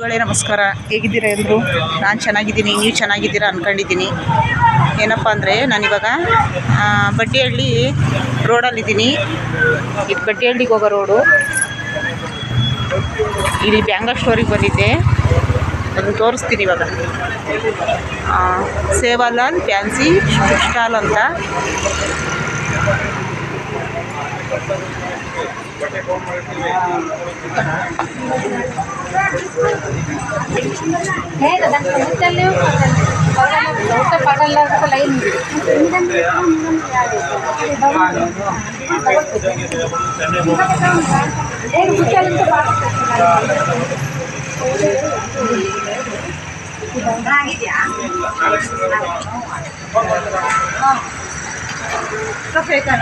ಗಳೇ ನಮಸ್ಕಾರ. ಹೇಗಿದ್ದೀರಾ ಎಲ್ಲರೂ ನಾನು ಚೆನ್ನಾಗಿದ್ದೀನಿ, ನೀವು ಚೆನ್ನಾಗಿದ್ದೀರಾ ಅಂದ್ಕೊಂಡಿದ್ದೀನಿ ಏನಪ್ಪ ಅಂದರೆ, ನಾನಿವಾಗ ಬಡ್ಡಿಹಳ್ಳಿ ರೋಡಲ್ಲಿದ್ದೀನಿ. ಇದು ಬಡ್ಡಿಹಳ್ಳಿಗೆ ಹೋಗೋ ರೋಡು. ಇಲ್ಲಿ ಬ್ಯಾಂಗಲ್ ಸ್ಟೋರಿಗೆ ಬಂದಿದ್ದೆ. ಅದನ್ನು ತೋರಿಸ್ತೀನಿ ಇವಾಗ. ಸೇವಾಲಾಲ್, ಫ್ಯಾನ್ಸಿ ಸ್ಟಾಲ್ ಅಂತ. ಹೇಳ ಮುಚ್ಚಲ್ಲಿ ದೋಸೆ ಪಡಲ್ಲ ಲೈನ್ ಆಗಿದೆಯಾ ಹಾಂ ಬೇಕಾ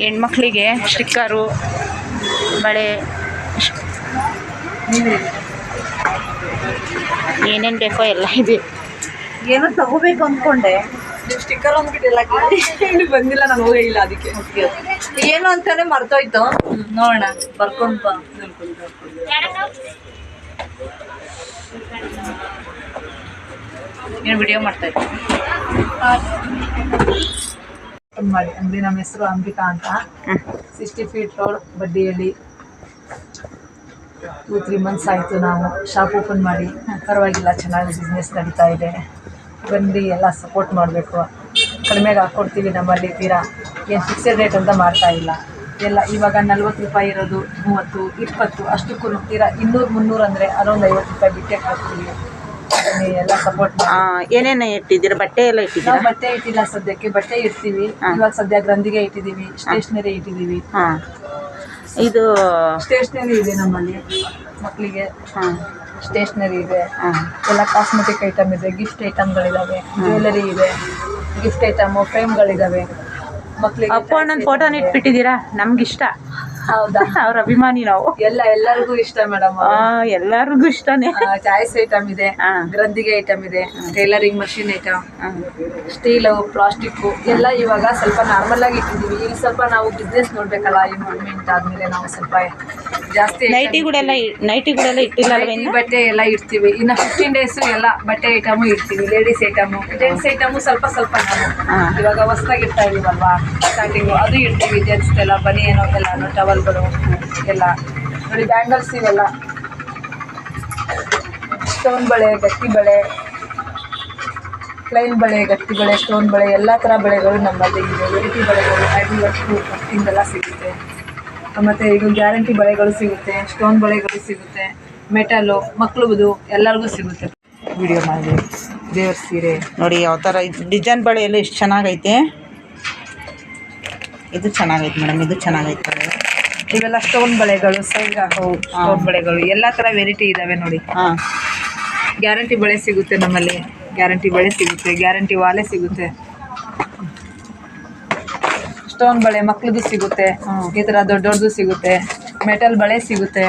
ಹೆಣ್ಮಕ್ಳಿಗೆ ಸ್ಟಿಕ್ಕರು ಬಳೆ ಏನೇನು ಬೇಕೋ ಎಲ್ಲ ಇದೆ. ಏನೋ ತಗೋಬೇಕು ಅಂದ್ಕೊಂಡೆ ನೀವು ಸ್ಟಿಕ್ಕರ್ ಅಂದ್ಬಿಟ್ಟಿಲ್ಲ ಇಲ್ಲಿ ಬಂದಿಲ್ಲ ನಾನು ಹೋಗೇ ಇಲ್ಲ ಅದಕ್ಕೆ. ಏನು ಅಂತಾನೆ ಮರ್ತೋಯ್ತು. ನೋಡೋಣ ಬರ್ಕೊಂಡು ಬಾ. ಏನು ವಿಡಿಯೋ ಮಾಡ್ತಾ ಇದ್ದೀನಿ. ಓಪನ್ ಮಾಡಿ. ಅಂಗಡಿ ನಮ್ಮ ಹೆಸರು ಅಂಬಿಕಾ ಅಂತ. ಸಿಕ್ಸ್ಟಿ ಫೀಟ್ ರೋಡ್ ಬಡ್ಡಿಯಲ್ಲಿ ಟೂ ತ್ರೀ ಮಂತ್ಸ್ ಆಯಿತು ನಾವು ಶಾಪ್ ಓಪನ್ ಮಾಡಿ. ಪರವಾಗಿಲ್ಲ ಚೆನ್ನಾಗಿ ಬಿಸ್ನೆಸ್ ನಡೀತಾ ಇದೆ. ಬಂದು ಎಲ್ಲ ಸಪೋರ್ಟ್ ಮಾಡಬೇಕು. ಕಡಿಮೆಗೆ ಹಾಕ್ಕೊಡ್ತೀವಿ ನಮ್ಮಲ್ಲಿ ತೀರಾ. ಏನು ಫಿಕ್ಸೆಡ್ ರೇಟ್ ಅಂತ ಮಾಡ್ತಾ ಇಲ್ಲ. ಎಲ್ಲ ಇವಾಗ ನಲ್ವತ್ತು ರೂಪಾಯಿ ಇರೋದು ಮೂವತ್ತು ಇಪ್ಪತ್ತು ಅಷ್ಟಕ್ಕೂ ತೀರಾ ಇನ್ನೂರು ಮುನ್ನೂರು ಅಂದರೆ ಅರೌಂಡ್ ಐವತ್ತು ರೂಪಾಯಿ ಬಿಟ್ಟೆ ಕೊಡ್ತೀವಿ ಅದನ್ನೇ ಎಲ್ಲ ಸಪೋರ್ಟ್ ಏನೇನು ಇಟ್ಟಿದ್ದೀರಾ? ಬಟ್ಟೆ ಎಲ್ಲ ನಾವು ಇಟ್ಟಿದ್ದೀರಾ ಬಟ್ಟೆ ಇಟ್ಟಿಲ್ಲ ಸದ್ಯಕ್ಕೆ. ಬಟ್ಟೆ ಇಡ್ತೀವಿ. ಹಾ. ಇವಾಗ ಸದ್ಯ ಗ್ರಂಥಿಗೆ ಇಟ್ಟಿದ್ದೀವಿ. ಸ್ಟೇಷನರಿ ಇಟ್ಟಿದ್ದೀವಿ. ಹಾಂ. ಇದು ಸ್ಟೇಷನರಿ ಇದೆ ನಮ್ಮಲ್ಲಿ ಮಕ್ಕಳಿಗೆ. ಹಾಂ. ಸ್ಟೇಷ್ನರಿ ಇದೆ. ಹಾಂ. ಎಲ್ಲ ಕಾಸ್ಮೆಟಿಕ್ ಐಟಮ್ ಇದೆ. ಗಿಫ್ಟ್ ಐಟಮ್ಗಳಿದಾವೆ ಜ್ಯುವೆಲರಿ ಇದೆ. ಗಿಫ್ಟ್ ಐಟಮ್ ಫ್ರೇಮ್ಗಳಿದಾವೆ ಮಕ್ಕಳಿಗೆ ಅಪ್ಪ ಅಣ್ಣನ ಫೋಟೋನ ಇಟ್ಬಿಟ್ಟಿದ್ದೀರಾ ನಮ್ಗಿಷ್ಟ. ಹೌದಾ ಅವ್ರ ಅಭಿಮಾನಿ ನಾವು. ಎಲ್ಲ ಎಲ್ಲರಿಗೂ ಇಷ್ಟ ಮೇಡಮ್ ಎಲ್ಲರಿಗೂ ಇಷ್ಟನೇ. ಚಾಯ್ಸ್ ಐಟಮ್ ಇದೆ. ಗ್ರಂಥಿಗೆ ಐಟಮ್ ಇದೆ tailoring machine item steel plastic ಎಲ್ಲ ಇವಾಗ ಸ್ವಲ್ಪ ನಾರ್ಮಲ್ ಆಗಿ ಇಟ್ಟಿದೀವಿ ಈಗ ಸ್ವಲ್ಪ ನಾವು ಬಿಸ್ನೆಸ್ ನೋಡ್ಬೇಕಲ್ಲ ಇಂಪ್ರೂವ್ಮೆಂಟ್ ಆದ್ಮೇಲೆ ನಾವು ಸ್ವಲ್ಪ ಜಾಸ್ತಿ ನೈಟಿಗಳೆಲ್ಲ ನೈಟಿಗಳೆಲ್ಲ ಇಟ್ಟಿಲ್ಲ ಬಟ್ಟೆ ಎಲ್ಲ ಇಡ್ತೀವಿ. ಇನ್ನು ಫಿಫ್ಟೀನ್ ಡೇಸ್ ಎಲ್ಲ ಬಟ್ಟೆ ಐಟಮು ಇಡ್ತೀವಿ ಲೇಡೀಸ್ ಐಟಮು ಜೆಂಟ್ಸ್ ಐಟಮು ಸ್ವಲ್ಪ ಸ್ವಲ್ಪ ನಾವು. ಇವಾಗ ಹೊಸದಾಗಿ ಇರ್ತಾ ಇದೀವಲ್ವಾ ಸ್ಟಾರ್ಟಿಂಗು ಅದು ಇಡ್ತೀವಿ ಜೆಂಟ್ಸ್ ಎಲ್ಲ ಬನಿ ಏನೋ ಎಲ್ಲ ಟವಲ್ಗಳು ಎಲ್ಲ. ನೋಡಿ ಬ್ಯಾಂಗಲ್ಸ್ ಇವೆಲ್ಲ. ಸ್ಟೋನ್ ಬಳೆ ಗಟ್ಟಿ ಬಳೆ ಪ್ಲೈನ್ ಬಳೆ ಗಟ್ಟಿ ಬಳೆ ಸ್ಟೋನ್ ಬಳೆ ಎಲ್ಲ ಥರ ಬಳೆಗಳು ನಮ್ಮಲ್ಲಿ ಇದೆ. ವೆರೈಟಿ ಬಳೆಗಳು ಐವತ್ತು ಹಿಂಗೆಲ್ಲ ಸಿಗುತ್ತೆ. ಮತ್ತು ಇದು ಗ್ಯಾರಂಟಿ ಬಳೆಗಳು ಸಿಗುತ್ತೆ ಸ್ಟೋನ್ ಬಳೆಗಳು ಸಿಗುತ್ತೆ ಮೆಟಲು ಮಕ್ಳುದು ಎಲ್ಲರಿಗೂ ಸಿಗುತ್ತೆ. ವಿಡಿಯೋ ಮಾಡಿ ದೇವ್ರ ಸೀರೆ. ನೋಡಿ ಯಾವ ಥರ ಡಿಸೈನ್ ಬಳೆ ಎಲ್ಲ ಎಷ್ಟು ಚೆನ್ನಾಗೈತೆ. ಇದು ಚೆನ್ನಾಗೈತೆ ಮೇಡಮ್ ಇದು ಚೆನ್ನಾಗೈತೆ. ಇವೆಲ್ಲ ಸ್ಟೋನ್ ಬಳೆಗಳು ಸೈಜ್ ಸ್ಟೋನ್ ಬಳೆಗಳು ಎಲ್ಲ ಥರ ವೆರೈಟಿ ಇದ್ದಾವೆ ನೋಡಿ. ಹಾಂ. ಗ್ಯಾರಂಟಿ ಬಳೆ ಸಿಗುತ್ತೆ ನಮ್ಮಲ್ಲಿ. ಗ್ಯಾರಂಟಿ ಬಳೆ ಸಿಗುತ್ತೆ ಗ್ಯಾರಂಟಿ ವಾಲೆ ಸಿಗುತ್ತೆ. ಸ್ಟೋನ್ ಬಳೆ ಮಕ್ಳದ್ದು ಸಿಗುತ್ತೆ. ಈ ಥರ ದೊಡ್ಡ ದೊಡ್ಡದು ಸಿಗುತ್ತೆ. ಮೆಟಲ್ ಬಳೆ ಸಿಗುತ್ತೆ.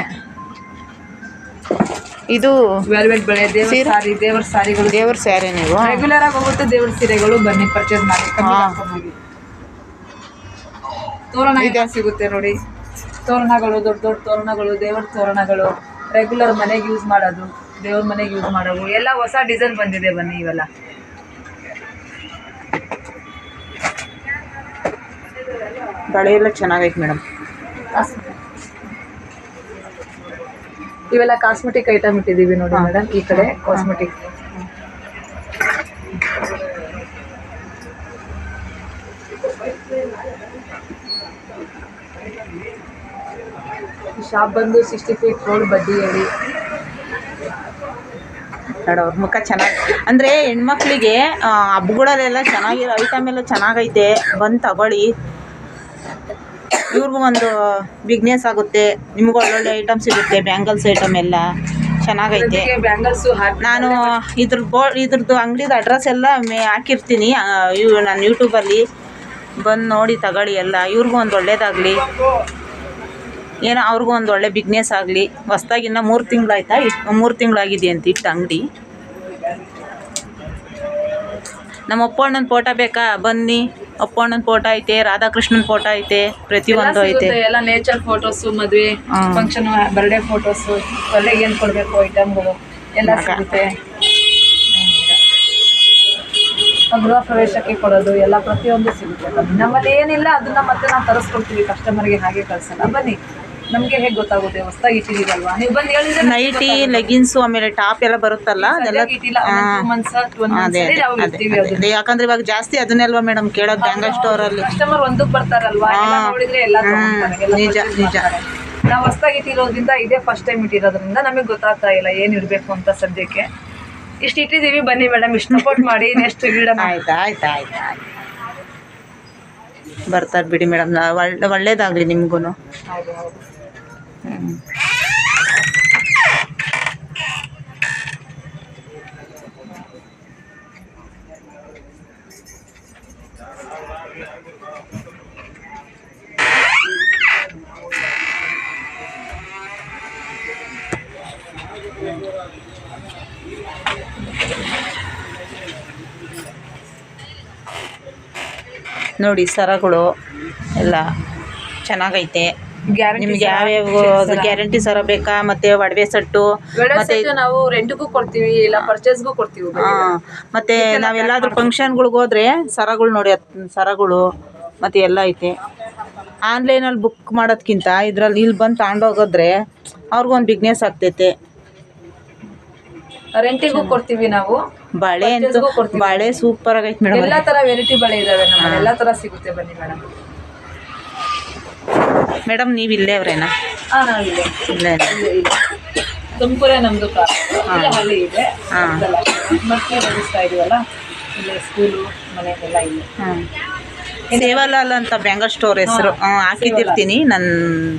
ಇದು ವೆಲ್ವೆಟ್ ಬಳೆ ದೇವರ ಸೀರೆ? ದೇವರ ಸಾರಿಗಳು ದೇವರ ಸ್ಯಾರಿ ನೀವು ರೆಗ್ಯುಲರ್ ಆಗಿ ಹೋಗುತ್ತೆ ದೇವ್ರ ಸೀರೆಗಳು. ಬನ್ನಿ ಪರ್ಚೇಸ್ ಮಾಡಿ. ತೋರಣ. ಇದೆ ಸಿಗುತ್ತೆ ನೋಡಿ. ತೋರಣಗಳು ದೊಡ್ಡ ದೊಡ್ಡ ತೋರಣಗಳು ದೇವರ ತೋರಣಗಳು. ರೆಗ್ಯುಲರ್ ಮನೆಗೆ ಯೂಸ್ ಮಾಡೋದು ದೇವ್ರ ಮನೆಗೆ ಯೂಸ್ ಮಾಡೋದು. ಎಲ್ಲ ಹೊಸ ಡಿಸೈನ್ ಬಂದಿದೆ ಬನ್ನಿ ಇವೆಲ್ಲ. ಬಳೆ ಎಲ್ಲ ಚೆನ್ನಾಗೈತೆ ಮೇಡಮ್. ಇವೆಲ್ಲ ಕಾಸ್ಮೆಟಿಕ್ ಐಟಮ್ ಇಟ್ಟಿದ್ದೀವಿ ನೋಡಿ. ಮೇಡಮ್ ಈ ಕಡೆ ಕಾಸ್ಮೆಟಿಕ್ ಶಾಪ್ ಬಂದು ಸಿಕ್ಸ್ಟಿ ಫೀಟ್ ರೋಡ್ ಬಡ್ಡಿಯಲ್ಲಿ ನೋಡು ಅವ್ರ ಮುಖ ಚೆನ್ನಾಗಿ ಅಂದರೆ ಹೆಣ್ಮಕ್ಳಿಗೆ ಹಬ್ಬಗಳಲ್ಲೆಲ್ಲ ಚೆನ್ನಾಗಿರೋ ಐಟಮ್ ಎಲ್ಲ ಚೆನ್ನಾಗೈತೆ. ಬಂದು ತಗೊಳ್ಳಿ. ಇವ್ರಿಗೂ ಒಂದು ಬಿಗ್ನೆಸ್ ಆಗುತ್ತೆ. ನಿಮಗೂ ಒಳ್ಳೊಳ್ಳೆ ಐಟಮ್ ಸಿಗುತ್ತೆ ಬ್ಯಾಂಗಲ್ಸ್ ಐಟಮ್ ಎಲ್ಲ. ಚೆನ್ನಾಗೈತೆ. ಬ್ಯಾಂಗಲ್ಸು ನಾನು ಇದ್ರ ಇದ್ರದ್ದು ಅಂಗಡಿದು ಅಡ್ರೆಸ್ ಎಲ್ಲ ಮೇ ಹಾಕಿರ್ತೀನಿ. ಇವು ಇವ್ ನಾನು ಯೂಟ್ಯೂಬಲ್ಲಿ ಬಂದು ನೋಡಿ ತಗೊಳ್ಳಿ ಎಲ್ಲ. ಇವ್ರಿಗೂ ಒಂದು ಒಳ್ಳೇದಾಗಲಿ. ಏನೋ ಅವ್ರಿಗೂ ಒಂದು ಒಳ್ಳೆ ಬಿಗ್ನೆಸ್ ಆಗಲಿ. ಹೊಸ್ದಾಗಿನ್ನ ಮೂರು ತಿಂಗಳಾಯ್ತಾ? ಇಷ್ಟು ಮೂರು ತಿಂಗಳಾಗಿದೆ ಅಂತ ಇಟ್ಟು ಅಂಗಡಿ. ನಮ್ಮ ಅಪ್ಪಣ್ಣನ ಫೋಟೋ ಬೇಕಾ? ಬನ್ನಿ. ಅಪ್ಪಣ್ಣನ ಫೋಟೋ ಐತೆ ರಾಧಾಕೃಷ್ಣನ್ ಫೋಟೋ ಐತೆ ಪ್ರತಿಯೊಂದು ಐತೆ. ಎಲ್ಲ ನೇಚರ್ ಫೋಟೋಸ್ ಮದುವೆ ಫಂಕ್ಷನ್ ಬರ್ಡೇ ಫೋಟೋಸ್ ಒಳ್ಳೆಗೆ ಏನ್ ಕೊಡ್ಬೇಕು ಐಟಮ್ಗಳು ಎಲ್ಲ. ಸಿಗುತ್ತೆ. ಗೃಹ ಪ್ರವೇಶಕ್ಕೆ ಕೊಡೋದು ಎಲ್ಲ ಪ್ರತಿಯೊಂದು ಸಿಗುತ್ತೆ. ನಮ್ಮಲ್ಲಿ ಏನಿಲ್ಲ ಅದನ್ನ ಮತ್ತೆ ನಾವು ತರಿಸ್ಕೊಡ್ತೀವಿ ಕಸ್ಟಮರ್ಗೆ ಹಾಗೆ ಕಳ್ಸಲ್ಲ. ಬನ್ನಿ. ನಮಗೆ ಹೇಗೆ ಗೊತ್ತಾಗುತ್ತೆ ಹೊಸದಾಗಿ ಇಟ್ಟಿದ್ದೀರಲ್ವಾ? ನೀವು ಬಂದು ಹೇಳಿದ್ರೆ ನೈಟಿ ಲೆಗಿನ್ಸ್ ಆಮೇಲೆ ಟಾಪ್ ಎಲ್ಲ ಬರುತ್ತಲ್ಲ ಅದೆಲ್ಲ? ಇಟ್ಟಿಲ್ಲ. ಮಂತ್ಸ್ ಅದೇ ಅದೇ ಯಾಕಂದ್ರೆ ಇವಾಗ ಜಾಸ್ತಿ ಅದನ್ನೆಲ್ವಾ ಮೇಡಮ್ ಕೇಳೋದು ಬ್ಯಾಂಗಲ್ ಸ್ಟೋರಲ್ಲಿ ಕಸ್ಟಮರ್ ಒಂದಕ್ಕೆ ಬರ್ತಾರಲ್ವಾ? ಎಲ್ಲ ನೋಡಿದ್ರೆ ಎಲ್ಲ ನಿಜ, ನಿಜ. ನಾವು ಹೊಸ್ದಾಗಿ ಇಟ್ಟಿರೋದ್ರಿಂದ ಇದೇ ಫಸ್ಟ್ ಟೈಮ್ ಇಟ್ಟಿರೋದ್ರಿಂದ ನಮಗೆ ಗೊತ್ತಾಗ್ತಾ ಇಲ್ಲ ಏನು ಇರಬೇಕು ಅಂತ ಸದ್ಯಕ್ಕೆ. ಇಷ್ಟು ಇಟ್ಟಿದ್ದೀವಿ ಬನ್ನಿ ಮೇಡಮ್ ಇಷ್ಟು ಸಪೋರ್ಟ್ ಮಾಡಿ ನೆಕ್ಸ್ಟ್ ಇಡೋಣ. ಆಯ್ತು ಆಯ್ತು ಆಯ್ತು. ಆಯ್ತು ಬರ್ತಾರೆ ಬಿಡಿ ಮೇಡಮ್ ಒಳ್ಳೆ ಒಳ್ಳೇದಾಗಲಿ ನಿಮಗೂ ನೋಡಿ ಸರಗಳು ಎಲ್ಲ ಚೆನ್ನಾಗೈತೆ. ನಿಮ್ಗೆ ಯಾವ ಗ್ಯಾರಂಟಿ ಸರ? ಬೇಕಾ? ಮತ್ತೆ ಒಡವೆ ಸೆಟ್ಟು ಮತ್ತೆ ನಾವು ರೆಂಟ್ಗೂ ಕೊಡ್ತೀವಿ ಇಲ್ಲ ಪರ್ಚೇಸ್ಗೂ ಕೊಡ್ತೀವಿ ಮತ್ತೆ ನಾವೆಲ್ಲಾದ್ರೂ ಫಂಕ್ಷನ್ಗಳಿಗೆ ಹೋದ್ರೆ ಸರಗಳು ನೋಡಿ ಸರಗಳು ಮತ್ತೆ ಎಲ್ಲ ಐತೆ. ಆನ್ಲೈನಲ್ಲಿ ಬುಕ್ ಮಾಡೋದ್ಕಿಂತ ಇದ್ರಲ್ಲಿ ಇಲ್ಲಿ ಬಂದು ತಗೊಂಡೋಗಿದ್ರೆ ಅವ್ರಿಗೊಂದು ಬಿಗ್ನೆಸ್ ಆಗ್ತೈತೆ. ರೆಂಟಿಗೂ ಕೊಡ್ತೀವಿ ನಾವು. ಬಳೆ. ಬಳೆ ಸೂಪರ್ ಆಗೈತೆ ಮೇಡಮ್ ಎಲ್ಲಾ ತರ ವೆರೈಟಿ ಬಳೆ ಇದಾವೆ ಎಲ್ಲಾ ತರ ಸಿಗುತ್ತೆ ಬನ್ನಿ ಮೇಡಮ್. ಮೇಡಮ್ ನೀವು ಇಲ್ಲೇ ಅವ್ರೇನಾ? ಇಲ್ಲೇ. ತುಮಕೂರೇ ಇಲ್ಲೇ ಹಳ್ಳಿ ಇದೆ. ಹಾ. ಮತ್ತೆ ನಡೆಸ್ತಾ ಇದೀವಲ್ಲ ಇಲ್ಲೇ ಸ್ಕೂಲು ಮನೆಗೆಲ್ಲ ಇದೆ ಹಾಂ. ಸೇವಾಲಾಲ್ ಅಂತ ಬ್ಯಾಂಗಲ್ ಸ್ಟೋರ್ ಹೆಸರು. ಹಾಕಿದ್ದಿರ್ತೀನಿ ನನ್ನ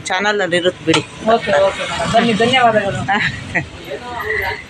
ಚಾನಲಲ್ಲಿ ಇರುತ್ತೆ ಬಿಡಿ. ಓಕೆ ಓಕೆ ಬನ್ನಿ ಧನ್ಯವಾದಗಳು.